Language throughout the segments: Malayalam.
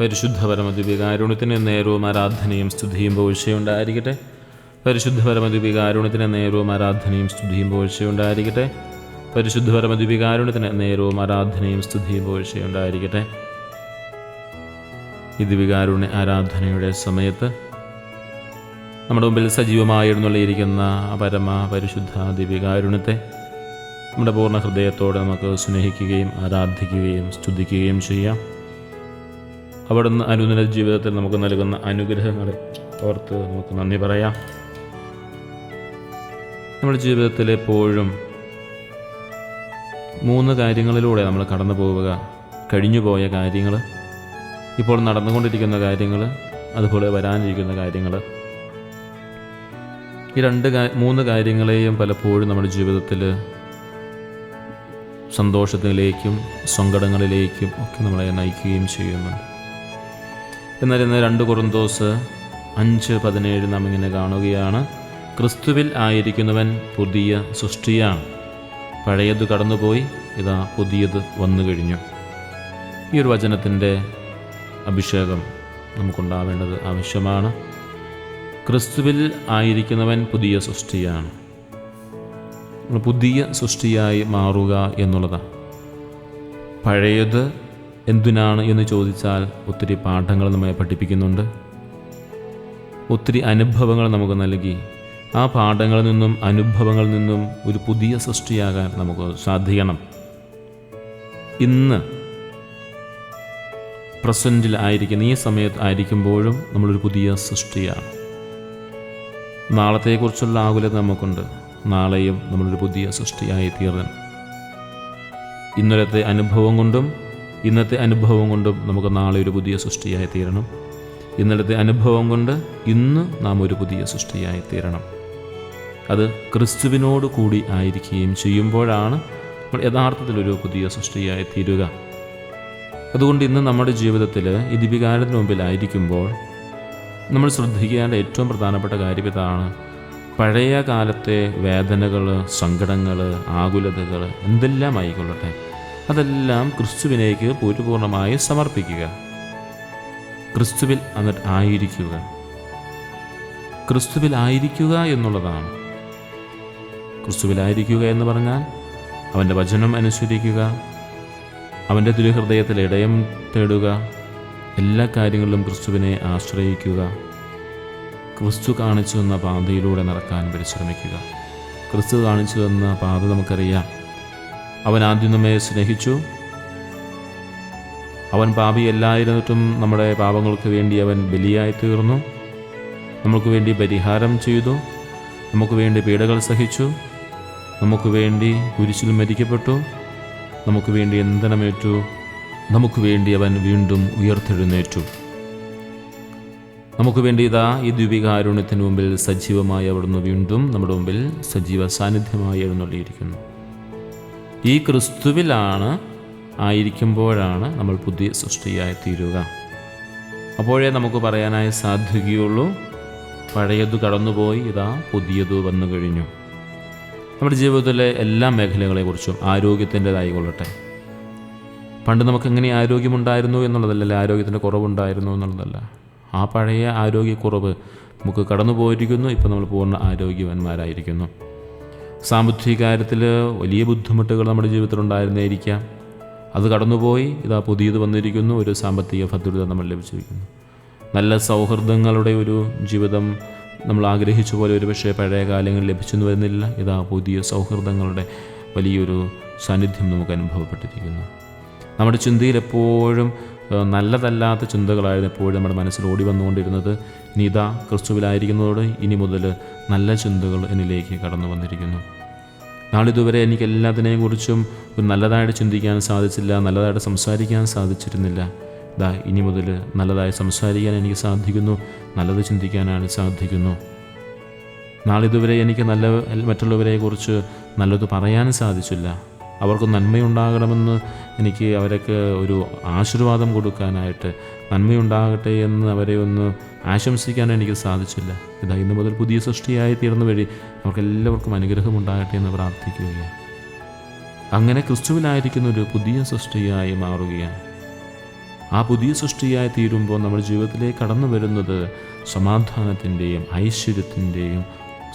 പരിശുദ്ധ പരമദ്വീപികാരുണ്യത്തിന് നേരവും ആരാധനയും സ്തുതിയും പോഴ്ചയുണ്ടായിരിക്കട്ടെ പരിശുദ്ധ പരമദ്വീപികാരുണ്യത്തിന് നേരവും ആരാധനയും സ്തുതിയും പോഴ്ചയുണ്ടായിരിക്കട്ടെ പരിശുദ്ധ പരമദ്വീപികാരുണ്യത്തിന് നേരവും ആരാധനയും സ്തുതിയും പോഴ്ചയുണ്ടായിരിക്കട്ടെ ഈ ദിവികാരുണ്യ ആരാധനയുടെ സമയത്ത് നമ്മുടെ മുമ്പിൽ സജീവമായി എഴുന്നള്ളിയിരിക്കുന്ന ആ പരമ പരിശുദ്ധ ദിവികാരുണ്യത്തെ നമ്മുടെ പൂർണ ഹൃദയത്തോടെ നമുക്ക് സ്നേഹിക്കുകയും ആരാധിക്കുകയും സ്തുതിക്കുകയും ചെയ്യാം. അവിടുന്ന് അനുദിന ജീവിതത്തിൽ നമുക്ക് നൽകുന്ന അനുഗ്രഹങ്ങളെ ഓർത്ത് നമുക്ക് നന്ദി പറയാം. നമ്മുടെ ജീവിതത്തിൽ എപ്പോഴും മൂന്ന് കാര്യങ്ങളിലൂടെ നമ്മൾ കടന്നു പോവുക കഴിഞ്ഞുപോയ കാര്യങ്ങൾ ഇപ്പോൾ നടന്നുകൊണ്ടിരിക്കുന്ന കാര്യങ്ങൾ അതുപോലെ വരാനിരിക്കുന്ന കാര്യങ്ങൾ. ഈ രണ്ട് മൂന്ന് കാര്യങ്ങളെയും പലപ്പോഴും നമ്മുടെ ജീവിതത്തിൽ സന്തോഷത്തിലേക്കും സങ്കടങ്ങളിലേക്കും ഒക്കെ നമ്മളെ നയിക്കുകയും ചെയ്യുന്നുണ്ട്. എന്നാൽ ഇന്ന് രണ്ട് കുറുന്തോസ് അഞ്ച് പതിനേഴ് നാം ഇങ്ങനെ കാണുകയാണ്. ക്രിസ്തുവിൽ ആയിരിക്കുന്നവൻ പുതിയ സൃഷ്ടിയാണ്. പഴയത് കടന്നുപോയി ഇതാ പുതിയത് വന്നു കഴിഞ്ഞു. ഈ ഒരു വചനത്തിന്റെ അഭിഷേകം നമുക്കുണ്ടാവേണ്ടത് ആവശ്യമാണ്. ക്രിസ്തുവിൽ ആയിരിക്കുന്നവൻ പുതിയ സൃഷ്ടിയാണ്. പുതിയ സൃഷ്ടിയായി മാറുക എന്നുള്ളതാണ്. പഴയത് എന്തിനാണ് എന്ന് ചോദിച്ചാൽ ഒത്തിരി പാഠങ്ങൾ നമ്മെ പഠിപ്പിക്കുന്നുണ്ട്. ഒത്തിരി അനുഭവങ്ങൾ നമുക്ക് നൽകി. ആ പാഠങ്ങളിൽ നിന്നും അനുഭവങ്ങളിൽ നിന്നും ഒരു പുതിയ സൃഷ്ടിയാകാൻ നമുക്ക് സാധിക്കണം. ഇന്ന് പ്രസന്റിൽ ആയിരിക്കുന്ന ഈ സമയത്ത് ആയിരിക്കുമ്പോഴും നമ്മളൊരു പുതിയ സൃഷ്ടിയാണ്. നാളത്തെക്കുറിച്ചുള്ള ആകുലത നമുക്കുണ്ട്. നാളെയും നമ്മളൊരു പുതിയ സൃഷ്ടിയായി തീർന്നു ഇന്നലത്തെ അനുഭവം കൊണ്ടും ഇന്നത്തെ അനുഭവം കൊണ്ടും നമുക്ക് നാളെ ഒരു പുതിയ സൃഷ്ടിയായി തീരണം. ഇന്നലത്തെ അനുഭവം കൊണ്ട് ഇന്ന് നാം ഒരു പുതിയ സൃഷ്ടിയായി തീരണം. അത് ക്രിസ്തുവിനോട് കൂടി ആയിരിക്കുകയും ചെയ്യുമ്പോഴാണ് നമ്മൾ യഥാർത്ഥത്തിൽ ഒരു പുതിയ സൃഷ്ടിയായി തീരുക. അതുകൊണ്ട് ഇന്ന് നമ്മുടെ ജീവിതത്തിൽ ഈ ദിപികാരത്തിന് മുമ്പിലായിരിക്കുമ്പോൾ നമ്മൾ ശ്രദ്ധിക്കേണ്ട ഏറ്റവും പ്രധാനപ്പെട്ട കാര്യം ഇതാണ്. പഴയ കാലത്തെ വേദനകൾ സങ്കടങ്ങൾ ആകുലതകൾ എന്തെല്ലാം ആയിക്കൊള്ളട്ടെ. അതെല്ലാം ക്രിസ്തുവിനേക്ക് പൂരിപൂർണമായി സമർപ്പിക്കുക. ക്രിസ്തുവിൽ എന്നിട്ട് ആയിരിക്കുക. ക്രിസ്തുവിൽ ആയിരിക്കുക എന്നുള്ളതാണ്. ക്രിസ്തുവിലായിരിക്കുക എന്ന് പറഞ്ഞാൽ അവന്റെ വചനം അനുസരിക്കുക അവന്റെ തിരുഹൃദയത്തിൽ ഇടയം തേടുക എല്ലാ കാര്യങ്ങളിലും ക്രിസ്തുവിനെ ആശ്രയിക്കുക ക്രിസ്തു കാണിച്ചു തന്ന പാതയിലൂടെ നടക്കാൻ പരിശ്രമിക്കുക. ക്രിസ്തു കാണിച്ചു തന്ന പാത നമുക്കറിയാം. അവൻ ആദ്യം നമ്മെ സ്നേഹിച്ചു. അവൻ പാപിയല്ലായിരുന്നിട്ടും നമ്മുടെ പാപങ്ങൾക്ക് വേണ്ടി അവൻ ബലിയായി തീർന്നു. നമുക്ക് വേണ്ടി പരിഹാരം ചെയ്തു. നമുക്ക് വേണ്ടി പീഡകൾ സഹിച്ചു. നമുക്ക് വേണ്ടി കുരിശിൽ മരിക്കപ്പെട്ടു. നമുക്ക് വേണ്ടി എന്തനമേറ്റു. നമുക്ക് വേണ്ടി അവൻ വീണ്ടും ഉയർത്തെഴുന്നേറ്റു. നമുക്ക് വേണ്ടി ഇതാ ഈ ദ്വീപികാരുണ്യത്തിന് മുമ്പിൽ സജീവമായി അവിടുന്ന് വീണ്ടും നമ്മുടെ മുമ്പിൽ സജീവ സാന്നിധ്യമായി എഴുന്നള്ളിയിരിക്കുന്നു. ഈ ക്രിസ്തുവിലാണ് ആയിരിക്കുമ്പോഴാണ് നമ്മൾ പുതിയ സൃഷ്ടിയായി തീരുക. അപ്പോഴേ നമുക്ക് പറയാനായി സാധിക്കുകയുള്ളൂ പഴയതു കടന്നുപോയി ഇതാ പുതിയതു വന്നു കഴിഞ്ഞു. നമ്മുടെ ജീവിതത്തിലെ എല്ലാ മേഖലകളെക്കുറിച്ചും ആരോഗ്യത്തിന്റെതായിക്കൊള്ളട്ടെ. പണ്ട് നമുക്ക് എങ്ങനെ ആരോഗ്യമുണ്ടായിരുന്നു എന്നുള്ളതല്ല ആരോഗ്യത്തിന്റെ കുറവുണ്ടായിരുന്നു എന്നുള്ളതല്ല. ആ പഴയ ആരോഗ്യക്കുറവ് നമുക്ക് കടന്നു പോയിരിക്കുന്നു ഇപ്പോൾ നമ്മൾ പൂർണ ആരോഗ്യവാന്മാരായിരിക്കുന്നു. സാമ്പത്തിക കാര്യത്തിൽ വലിയ ബുദ്ധിമുട്ടുകൾ നമ്മുടെ ജീവിതത്തിൽ ഉണ്ടായിരുന്നേയിരിക്കാം. അത് കടന്നുപോയി ഇതാ പുതിയത് വന്നിരിക്കുന്നു ഒരു സാമ്പത്തിക ഭദ്രത നമ്മൾ ലഭിച്ചിരിക്കുന്നു. നല്ല സൗഹൃദങ്ങളുടെ ഒരു ജീവിതം നമ്മൾ ആഗ്രഹിച്ച പോലെ ഒരു പക്ഷേ പഴയ കാലങ്ങളിൽ ലഭിച്ചെന്ന് വരുന്നില്ല. ഇതാ പുതിയ സൗഹൃദങ്ങളുടെ വലിയൊരു സാന്നിധ്യം നമുക്ക് അനുഭവപ്പെട്ടിരിക്കുന്നു. നമ്മുടെ ചിന്തയിൽ എപ്പോഴും നല്ലതല്ലാത്ത ചിന്തകളായിരുന്നു എപ്പോഴും നമ്മുടെ മനസ്സിൽ ഓടി വന്നുകൊണ്ടിരുന്നത്. ഇനി ഇതാ ക്രിസ്തുവിലായിരിക്കുന്നതോട് ഇനി മുതൽ നല്ല ചിന്തകൾ എന്നിലേക്ക് കടന്നു വന്നിരിക്കുന്നു. നാളിതുവരെ എനിക്ക് എല്ലാത്തിനെയും കുറിച്ചും ഒരു നല്ലതായിട്ട് ചിന്തിക്കാൻ സാധിച്ചില്ല നല്ലതായിട്ട് സംസാരിക്കാൻ സാധിച്ചിരുന്നില്ല. ദാ ഇനി മുതൽ നല്ലതായി സംസാരിക്കാൻ എനിക്ക് സാധിക്കുന്നു നല്ലത് ചിന്തിക്കാനാണ് സാധിക്കുന്നു. നാളിതുവരെ എനിക്ക് നല്ല മറ്റുള്ളവരെക്കുറിച്ച് നല്ലത് പറയാൻ സാധിച്ചില്ല. അവർക്ക് നന്മയുണ്ടാകണമെന്ന് എനിക്ക് അവരൊക്കെ ഒരു ആശീർവാദം കൊടുക്കാനായിട്ട് നന്മയുണ്ടാകട്ടെ എന്ന് അവരെ ഒന്ന് ആശംസിക്കാൻ എനിക്ക് സാധിച്ചില്ല. ഇതാ ഇന്ന് മുതൽ പുതിയ സൃഷ്ടിയായി തീർന്ന വഴി അനുഗ്രഹം ഉണ്ടാകട്ടെ എന്ന് പ്രാർത്ഥിക്കുകയാണ്. അങ്ങനെ ക്രിസ്തുവിലായിരിക്കുന്ന ഒരു പുതിയ സൃഷ്ടിയായി മാറുകയാണ്. ആ പുതിയ സൃഷ്ടിയായി തീരുമ്പോൾ നമ്മുടെ ജീവിതത്തിലേക്ക് കടന്നു വരുന്നത് സമാധാനത്തിന്റെയും ഐശ്വര്യത്തിന്റെയും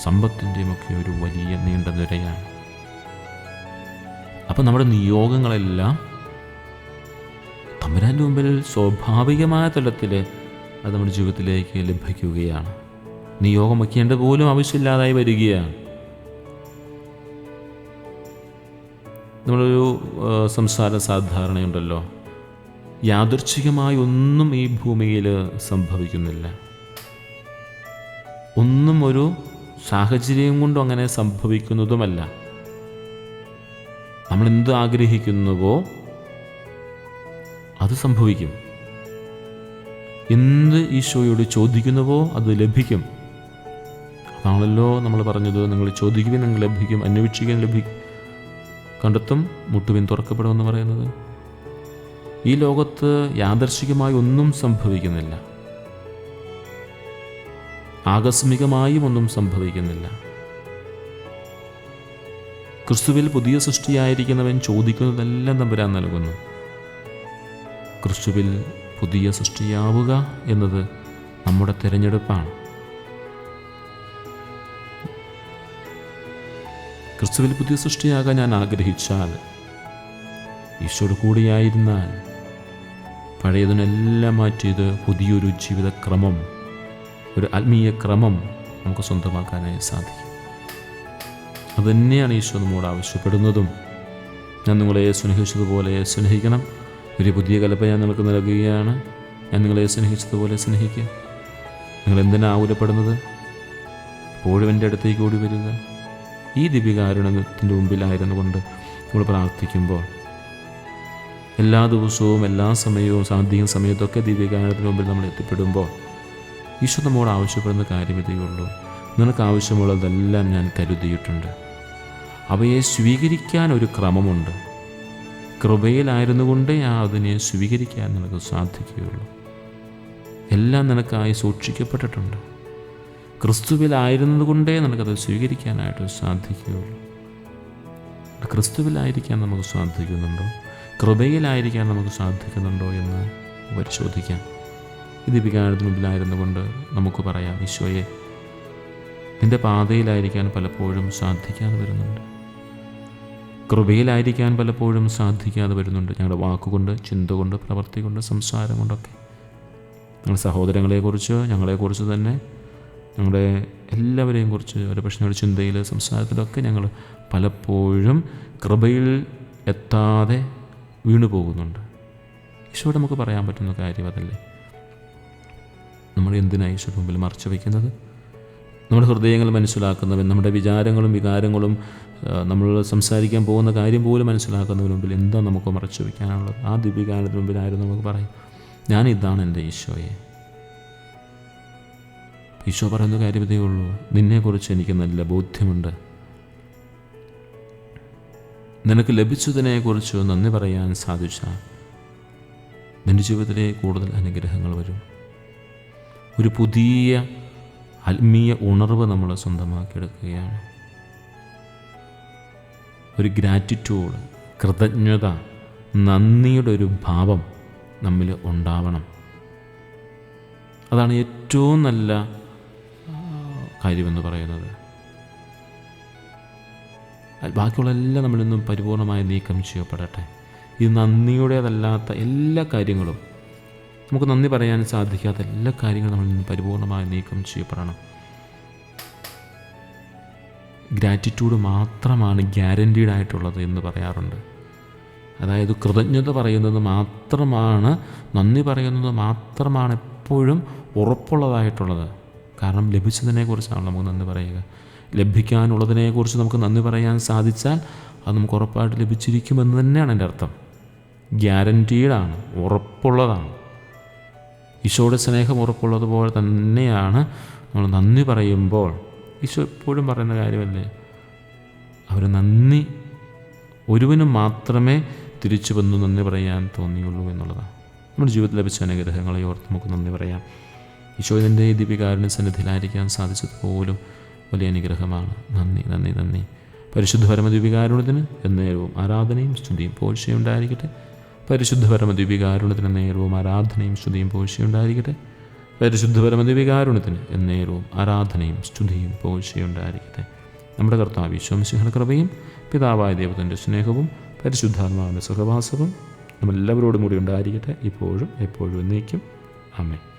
സമ്പത്തിന്റെയും ഒക്കെ ഒരു വലിയ നീണ്ട നിരയാണ്. അപ്പം നമ്മുടെ നിയോഗങ്ങളെല്ലാം തമ്പുരാന്റെ മുമ്പിൽ സ്വാഭാവികമായ തലത്തിൽ അത് നമ്മുടെ ജീവിതത്തിലേക്ക് ലഭിക്കുകയാണ്. നിയോഗം വയ്ക്കേണ്ട പോലും ആവശ്യമില്ലാതായി വരികയാണ്. നമ്മളൊരു സംസാര സാധാരണയുണ്ടല്ലോ. യാദൃച്ഛികമായി ഒന്നും ഈ ഭൂമിയിൽ സംഭവിക്കുന്നില്ല. ഒന്നും ഒരു സാഹചര്യം കൊണ്ടും അങ്ങനെ സംഭവിക്കുന്നതുമല്ല. നമ്മൾ എന്ത് ആഗ്രഹിക്കുന്നുവോ അത് സംഭവിക്കും. എന്ത് ഈശോയോട് ചോദിക്കുന്നുവോ അത് ലഭിക്കും. അതാണല്ലോ നമ്മൾ പറഞ്ഞത് നിങ്ങൾ ചോദിക്കുവിൻ നിങ്ങൾ ലഭിക്കും അന്വേഷിക്കാൻ ലഭിക്കും കണ്ടെത്തും മുട്ടുവിൻ തുറക്കപ്പെടുമെന്ന് പറയുന്നത്. ഈ ലോകത്ത് യാദർശികമായി ഒന്നും സംഭവിക്കുന്നില്ല. ആകസ്മികമായും ഒന്നും സംഭവിക്കുന്നില്ല. ക്രിസ്തുവിൽ പുതിയ സൃഷ്ടിയായിരിക്കുന്നവൻ ചോദിക്കുന്നതെല്ലാം തമ്പുരാൻ നൽകുന്നു. ക്രിസ്തുവിൽ പുതിയ സൃഷ്ടിയാവുക എന്നത് നമ്മുടെ തിരഞ്ഞെടുപ്പാണ്. ക്രിസ്തുവിൽ പുതിയ സൃഷ്ടിയാകാൻ ഞാൻ ആഗ്രഹിച്ചാൽ ഈശോട് കൂടിയായിരുന്നാൽ പഴയതിനെല്ലാം മാറ്റിയത് പുതിയൊരു ജീവിതക്രമം ഒരു ആത്മീയ ക്രമം നമുക്ക് സ്വന്തമാക്കാനായി സാധിക്കും. അതുതന്നെയാണ് ഈശോ നമ്മോട് ആവശ്യപ്പെടുന്നതും. ഞാൻ നിങ്ങളെ സ്നേഹിച്ചതുപോലെ സ്നേഹിക്കണം. ഒരു പുതിയ കലപ്പ ഞാൻ നിങ്ങൾക്ക് നൽകുകയാണ്. ഞാൻ നിങ്ങളെ സ്നേഹിച്ചതുപോലെ സ്നേഹിക്കുക നിങ്ങൾ എന്തിനാ ആകുലപ്പെടുന്നത്? എപ്പോഴും എന്റെ അടുത്തേക്ക് ഓടി വരിക. ഈ ദിവ്യകാരുണത്തിന്റെ മുമ്പിലായിരുന്നു കൊണ്ട് നമ്മൾ പ്രാർത്ഥിക്കുമ്പോൾ എല്ലാ ദിവസവും എല്ലാ സമയവും സാന്ധിക സമയത്തൊക്കെ ദിവ്യകാരുണ്യത്തിന് മുമ്പിൽ നമ്മൾ എത്തിപ്പെടുമ്പോൾ ഈശോ നമ്മോട് ആവശ്യപ്പെടുന്ന കാര്യം ഇതേ ഉള്ളൂ. നിനക്ക് ആവശ്യമുള്ളതെല്ലാം ഞാൻ കരുതിയിട്ടുണ്ട്. അവയെ സ്വീകരിക്കാൻ ഒരു ക്രമമുണ്ട്. കൃപയിലായിരുന്നു കൊണ്ടേ ആ അതിനെ സ്വീകരിക്കാൻ നിനക്ക് സാധിക്കുകയുള്ളൂ. എല്ലാം നിനക്കായി സൂക്ഷിക്കപ്പെട്ടിട്ടുണ്ട്. ക്രിസ്തുവിലായിരുന്നത് കൊണ്ടേ നിനക്കത് സ്വീകരിക്കാനായിട്ട് സാധിക്കുകയുള്ളൂ. ക്രിസ്തുവിലായിരിക്കാൻ നമുക്ക് സാധിക്കുന്നുണ്ടോ? കൃപയിലായിരിക്കാൻ നമുക്ക് സാധിക്കുന്നുണ്ടോ എന്ന് പരിശോധിക്കാം. ഇത് വികാരത്തിന് മുമ്പിലായിരുന്നു കൊണ്ട് നമുക്ക് പറയാം ഈശോയെ നിന്റെ പാതയിലായിരിക്കാൻ പലപ്പോഴും സാധിക്കാതെ വരുന്നുണ്ട്. കൃപയിലായിരിക്കാൻ പലപ്പോഴും സാധിക്കാതെ വരുന്നുണ്ട്. ഞങ്ങളുടെ വാക്കുകൊണ്ട് ചിന്ത കൊണ്ട് പ്രവൃത്തി കൊണ്ട് സംസാരം കൊണ്ടൊക്കെ ഞങ്ങളുടെ സഹോദരങ്ങളെക്കുറിച്ച് ഞങ്ങളെക്കുറിച്ച് തന്നെ ഞങ്ങളുടെ എല്ലാവരെയും കുറിച്ച് ഒരു പക്ഷേ ചിന്തയിൽ സംസാരത്തിലൊക്കെ ഞങ്ങൾ പലപ്പോഴും കൃപയിൽ എത്താതെ വീണു പോകുന്നുണ്ട്. ഈശോയോട് നമുക്ക് പറയാൻ പറ്റുന്ന കാര്യം അതല്ലേ. നമ്മൾ എന്തിനാണ് ഈശോയുടെ മുമ്പിൽ മറച്ചു വയ്ക്കുന്നത് നമ്മുടെ ഹൃദയങ്ങൾ മനസ്സിലാക്കുന്നവൻ നമ്മുടെ വിചാരങ്ങളും വികാരങ്ങളും നമ്മൾ സംസാരിക്കാൻ പോകുന്ന കാര്യം പോലും മനസ്സിലാക്കുന്നതിന് മുമ്പിൽ എന്താ നമുക്ക് മറച്ചു വയ്ക്കാനുള്ളത്. ആ ദിവ്യകാലത്തിന് മുമ്പിലായിരുന്നു നമുക്ക് പറയും ഞാൻ ഇതാണ് എന്റെ ഈശോയെ. ഈശോ പറയുന്ന കാര്യം ഇതേ ഉള്ളൂ നിന്നെക്കുറിച്ച് എനിക്ക് നല്ല ബോധ്യമുണ്ട്. നിനക്ക് ലഭിച്ചതിനെക്കുറിച്ച് നന്ദി പറയാൻ സാധിച്ചാൽ നിന്റെ ജീവിതത്തിലെ കൂടുതൽ അനുഗ്രഹങ്ങൾ വരും. ഒരു പുതിയ ആത്മീയ ഉണർവ് നമ്മൾ സ്വന്തമാക്കിയെടുക്കുകയാണ്. ഒരു ഗ്രാറ്റിറ്റ്യൂഡ് കൃതജ്ഞത നന്ദിയുടെ ഒരു ഭാവം നമ്മിൽ ഉണ്ടാവണം. അതാണ് ഏറ്റവും നല്ല കാര്യമെന്ന് പറയുന്നത്. ബാക്കിയുള്ളതെല്ലാം നമ്മളിന്നും പരിപൂർണമായി നീക്കം ചെയ്യപ്പെടട്ടെ. ഈ നന്ദിയുടേതല്ലാത്ത എല്ലാ കാര്യങ്ങളും നമുക്ക് നന്ദി പറയാൻ സാധിക്കാത്ത എല്ലാ കാര്യങ്ങളും നമ്മൾ നിന്ന് പരിപൂർണമായി നീക്കം ചെയ്യപ്പെടണം. ഗ്രാറ്റിറ്റ്യൂഡ് മാത്രമാണ് ഗ്യാരന്റീഡ് ആയിട്ടുള്ളത് എന്ന് പറയാറുണ്ട്. അതായത് കൃതജ്ഞത പറയുന്നത് മാത്രമാണ് നന്ദി പറയുന്നത് മാത്രമാണ് എപ്പോഴും ഉറപ്പുള്ളതായിട്ടുള്ളത്. കാരണം ലഭിച്ചതിനെക്കുറിച്ചാണ് നമുക്ക് നന്ദി പറയുക. ലഭിക്കാനുള്ളതിനെക്കുറിച്ച് നമുക്ക് നന്ദി പറയാൻ സാധിച്ചാൽ അത് നമുക്ക് ഉറപ്പായിട്ട് ലഭിച്ചിരിക്കുമെന്ന് തന്നെയാണ് എന്റെ അർത്ഥം. ഗ്യാരന്റീഡാണ് ഉറപ്പുള്ളതാണ്. ഈശോയുടെ സ്നേഹം ഉറപ്പുള്ളതുപോലെ തന്നെയാണ് നമ്മൾ നന്ദി പറയുമ്പോൾ. ഈശോ എപ്പോഴും പറയുന്ന കാര്യമല്ലേ? അവർ നന്ദി ഒരുവനും മാത്രമേ തിരിച്ചു വന്നു നന്ദി പറയാൻ തോന്നിയുള്ളൂ എന്നുള്ളതാണ്. നമ്മുടെ ജീവിതത്തിൽ ലഭിച്ച അനുഗ്രഹങ്ങളെ ഓർത്ത് നമുക്ക് നന്ദി പറയാം. ഈശോയുടെ ദീപികാരന് സന്നിധിയിലായിരിക്കാൻ സാധിച്ചത് പോലും വലിയ അനുഗ്രഹമാണ്. നന്ദി നന്ദി നന്ദി. പരിശുദ്ധ പരമദീപികാരുണ്യത്തിന് എന്നേരവും ആരാധനയും സ്തുതിയും പോഴ്ചയും ഉണ്ടായിരിക്കട്ടെ. പരിശുദ്ധ പരമദ്വീപികാരുണത്തിന് നേരവും ആരാധനയും സ്തുതിയും പോഴ്ചയുണ്ടായിരിക്കട്ടെ പരിശുദ്ധ പരമദ്വീപികാരുണത്തിന് എന്നേരവും ആരാധനയും സ്തുതിയും പോഴ്ചയുണ്ടായിരിക്കട്ടെ നമ്മുടെ കർത്താവ് വിശ്വംസിഹ കൃപയും പിതാവായ ദൈവത്തിന്റെ സ്നേഹവും പരിശുദ്ധാത്മാവിന്റെ സഹവാസവും നമ്മളെല്ലാവരോടും കൂടി ഉണ്ടായിരിക്കട്ടെ. ഇപ്പോഴും എപ്പോഴും എന്നേക്കും. ആമേൻ.